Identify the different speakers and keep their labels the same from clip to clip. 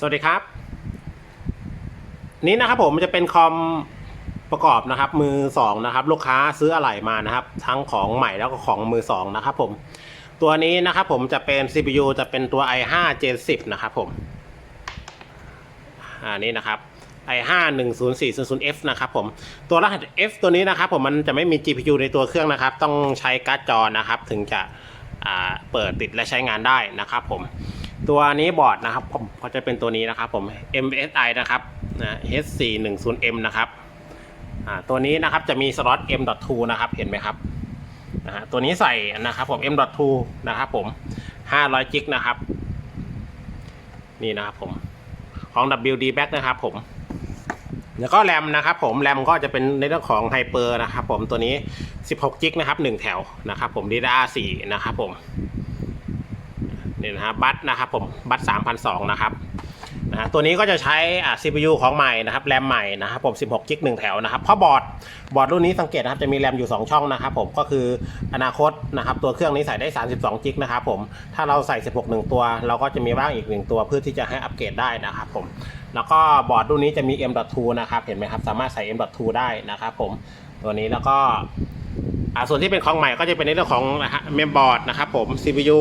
Speaker 1: สวัสดีครับ นี้นะครับผมจะเป็นคอมประกอบนะครับ มือสองนะครับ ลูกค้าซื้ออะไหล่มานะครับ ทั้งของใหม่แล้วก็ของมือสองนะครับผม ตัวนี้นะครับผมจะเป็น CPU จะเป็นตัว i5 Gen 10นะครับผมอ่านี่นะครับ i5 10400F นะครับผม ตัวรหัส F ตัวนี้นะครับผมมันจะไม่มี GPU ในตัวเครื่องนะครับ ต้องใช้การ์ดจอนะครับ ถึงจะเปิดติดและใช้งานได้นะครับผม ตัวนี้บอร์ดนะครับผมก็จะเป็นตัวนี้นะครับผม MSI นะครับนะ H410M นะครับอ่าตัวนี้นะครับจะมีสล็อต M.2 นะครับเห็นไหมครับนะฮะตัวนี้ใส่นะครับผม M.2 นะครับผม500จิกนะครับ นี่นะครับผมของ WD back นะครับผมแล้วก็แรมนะครับผมแรมก็จะเป็นในเรื่องของไฮเปอร์นะครับผมตัวนี้ 16 จิกนะครับ 1 แถวนะครับผม DDR4 นะครับผม นี่นะครับบัตนะครับผมบัตสามพันสองนะครับนะตัวนี้ก็จะใช้อ่า CPU ของใหม่นะครับแรมใหม่นะครับผม 16จิกหนึ่งแถวนะครับเพราะบอร์ดบอร์ดรุ่นนี้สังเกตนะครับจะมีแรมอยู่ 2 ช่องนะครับผมก็คืออนาคตนะครับตัวเครื่องนี้ใส่ได้ 32จิกนะครับผมถ้าเราใส่ 16 1 ตัว เราก็จะมีว่างอีก 1 ตัวเพื่อที่จะให้อัปเกรดได้นะครับผมแล้วก็บอร์ดรุ่นนี้จะมี M.2 นะครับเห็นไหมครับสามารถใส่ M.2 ได้นะครับผมตัวนี้แล้วก็ส่วนที่เป็นของใหม่ก็จะเป็นในเรื่องของเมมบอร์ดนะครับผม CPU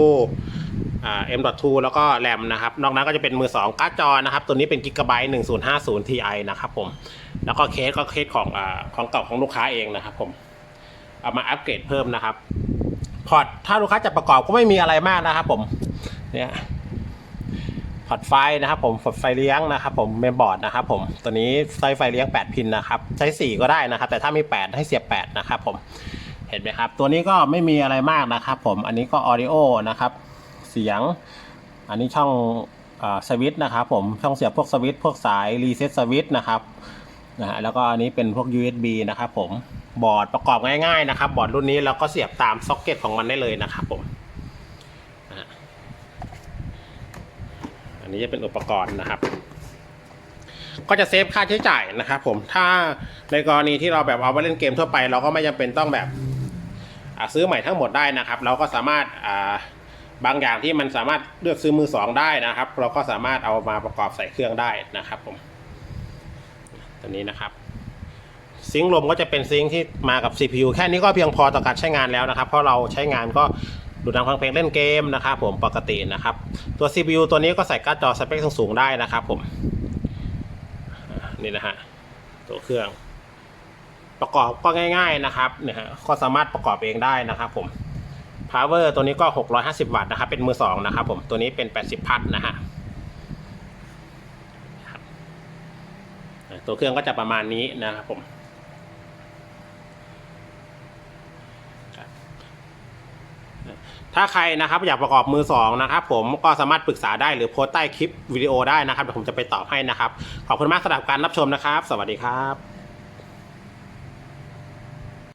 Speaker 1: อ่า M.2 แล้วก็แรมนะครับ นอกนั้นก็จะเป็นมือ2การ์ดจอนะครับ ตัวนี้เป็น Gigabyte 1050 Ti นะครับผม แล้วก็เคสก็เคสของอของเก่าของลูกค้าเองนะครับผมเอามาอัปเกรดเพิ่มนะครับ พอร์ตถ้าลูกค้าจะประกอบก็ไม่มีอะไรมากนะครับผมเนี่ยพอร์ตไฟนะครับผมพอร์ตไฟเลี้ยงนะครับผมเมมบอร์ดนะครับผมตัวนี้ใช้ไฟเลี้ยง 8 พินนะครับ ใช้ 4 ก็ได้นะครับ แต่ถ้ามี 8 ให้เสียบ 8 นะครับผมเห็นไหมครับ ตัวนี้ก็ไม่มีอะไรมากนะครับผมอันนี้ก็ออดิโอนะครับ เสียง อันนี้ช่องสวิตช์นะครับผมช่องเสียบพวกสวิตช์พวกสายรีเซ็ตสวิตช์นะครับนะฮะแล้วก็อันนี้เป็นพวก USB นะครับผมบอร์ดประกอบง่ายๆนะครับ บอร์ดรุ่นนี้เราก็เสียบตามซ็อกเก็ตของมันได้เลยนะครับผมอันนี้จะเป็นอุปกรณ์นะครับ ก็จะเซฟค่าใช้จ่ายนะครับผมถ้าในกรณีที่เราแบบเอาไปเล่นเกมทั่วไป เราก็ไม่จำเป็นต้องแบบซื้อใหม่ทั้งหมดได้นะครับ เราก็สามารถอ่า บางอย่างที่มันสามารถเลือกซื้อมือสองได้นะครับ เราก็สามารถเอามาประกอบใส่เครื่องได้นะครับผมตัวนี้นะครับ ซิงค์ลมก็จะเป็นซิงค์ที่มากับ CPU แค่นี้ก็เพียงพอต่อการใช้งานแล้วนะครับ เพราะเราใช้งานก็ดูหนังฟังเพลงเล่นเกมนะครับผมปกตินะครับ ตัว CPU ตัวนี้ก็ใส่การ์ดจอสเปคสูงๆได้นะครับผมนี่นะฮะตัวเครื่อง ประกอบก็ง่าย ๆนะครับเนี่ยฮะก็สามารถประกอบเองได้นะครับผม power ตัวนี้ก็ 650 วัตต์นะครับ เป็นมือสองนะครับผม ตัวนี้เป็น 80 พัทนะฮะตัวเครื่องก็จะประมาณนี้นะครับผมถ้าใครนะครับอยากประกอบมือสองนะครับผมก็สามารถปรึกษาได้หรือโพสต์ใต้คลิปวิดีโอได้นะครับเดี๋ยวผมจะไปตอบให้นะครับ ขอบคุณมากสำหรับการรับชมนะครับ สวัสดีครับ